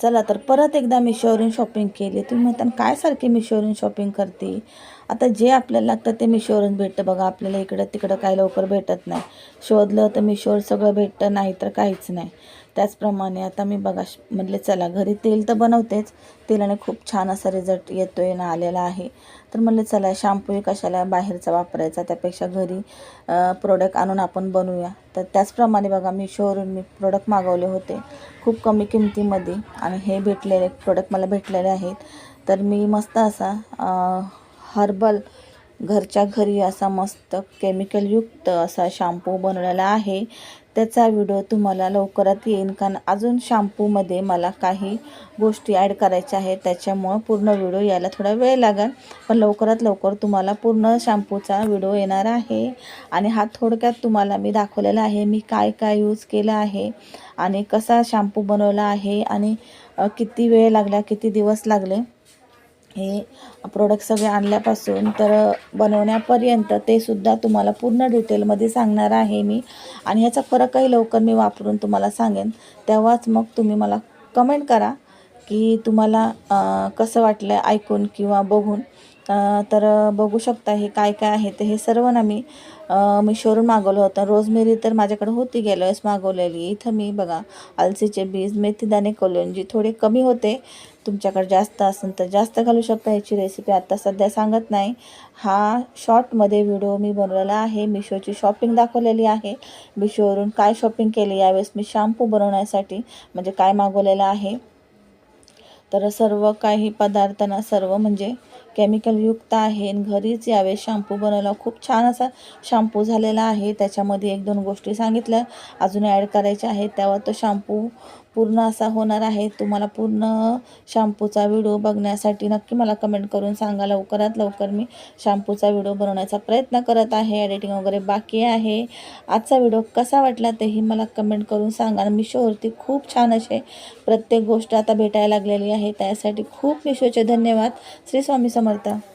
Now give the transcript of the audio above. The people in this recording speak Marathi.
चला तर परत एकदा मिशोवरून शॉपिंग केली. तुम्ही म्हणता काय सारखी मिशोवरून शॉपिंग करते? आता जे आपल्याला लागतं ते मिशोवरून भेटतं बघा. आपल्याला इकडं तिकडं काय लवकर भेटत नाही. शोधलं तर मिशोवर सगळं भेटतं नाही तर काहीच नाही. त्याचप्रमाणे आता मी बघा श- म्हटले चला घरी तेल तर बनवतेच तेलाने खूप छान असा रिझल्ट येतो आहे ना आलेला आहे. तर म्हणलं चला शॅम्पू कशाला बाहेरचा वापरायचा त्यापेक्षा घरी प्रोडक्ट आणून आपण बनवूया. तर त्याचप्रमाणे बघा मी मिशोवरून मी प्रोडक्ट मागवले होते खूप कमी किमतीमध्ये आणि हे भेटलेले प्रोडक्ट मला भेटलेले आहेत. तर मी मस्त असा हर्बल घरच्या घरी असा मस्त केमिकलयुक्त असा शॅम्पू बनवलेला आहे. त्याचा व्हिडिओ तुम्हाला लवकरात येईन. कारण अजून शॅम्पूमध्ये मला काही गोष्टी ॲड करायच्या आहेत. त्याच्यामुळं पूर्ण व्हिडिओ यायला थोडा वेळ लागेल. पण लवकरात लवकर तुम्हाला पूर्ण शॅम्पूचा व्हिडिओ येणार आहे. आणि हा थोडक्यात तुम्हाला मी दाखवलेला आहे. मी काय काय यूज केलं आहे. आणि कसा शॅम्पू बनवला आहे. आणि किती वेळ लागला किती दिवस लागले. हे प्रोडक्ट सगळे आणल्यापासून तर बनवण्यापर्यंत ते सुद्धा तुम्हाला पूर्ण डिटेलमध्ये सांगणार आहे मी. आणि ह्याचा फरकही लवकर मी वापरून तुम्हाला सांगेन. तेव्हाच मग तुम्ही मला कमेंट करा. की तुम्हाला कसं वाटलं ऐकून किंवा बघून? तर बघू शकता हे काय काय आहे तर हे सर्व ना मी मिशोवरून मागवलं होतं. रोजमेरी तर माझ्याकडे होती गेल्या वेळेस मागवलेली. इथं मी बघा अलसीचे बीज मेथीदाणे कलोंजी थोडे कमी होते. तुमच्याकडे जास्त असेल तर जास्त घालू शकता याची रेसिपी आत्ता सध्या सांगत नाही. हा शॉर्टमध्ये व्हिडिओ मी बनवलेला आहे. मिशोची शॉपिंग दाखवलेली आहे. मिशोवरून काय शॉपिंग केली यावेळेस मी शॅम्पू बनवण्यासाठी म्हणजे काय मागवलेलं आहे. तर सर्व काही पदार्थांना सर्व म्हणजे केमिकलयुक्त आहे. आणि घरीच यावेळेस शॅम्पू बनवला. खूप छान असा शॅम्पू झालेला आहे. त्याच्यामध्ये एक दोन गोष्टी सांगितल्या. अजून ॲड करायच्या आहेत. तेव्हा तो शॅम्पू पूर्ण असा होणार आहे. तुम्हाला पूर्ण शॅम्पूचा व्हिडिओ बघण्यासाठी नक्की मला कमेंट करून सांगा. लवकरात लवकर मी शॅम्पूचा व्हिडिओ बनवण्याचा प्रयत्न करत आहे. एडिटिंग वगैरे बाकी आहे. आजचा व्हिडिओ कसा वाटला तेही मला कमेंट करून सांगा. मिशोवरती खूप छान असे प्रत्येक गोष्ट आता भेटायला लागलेली आहे. त्यासाठी खूप मिशोचे धन्यवाद. श्री स्वामी समर्थ.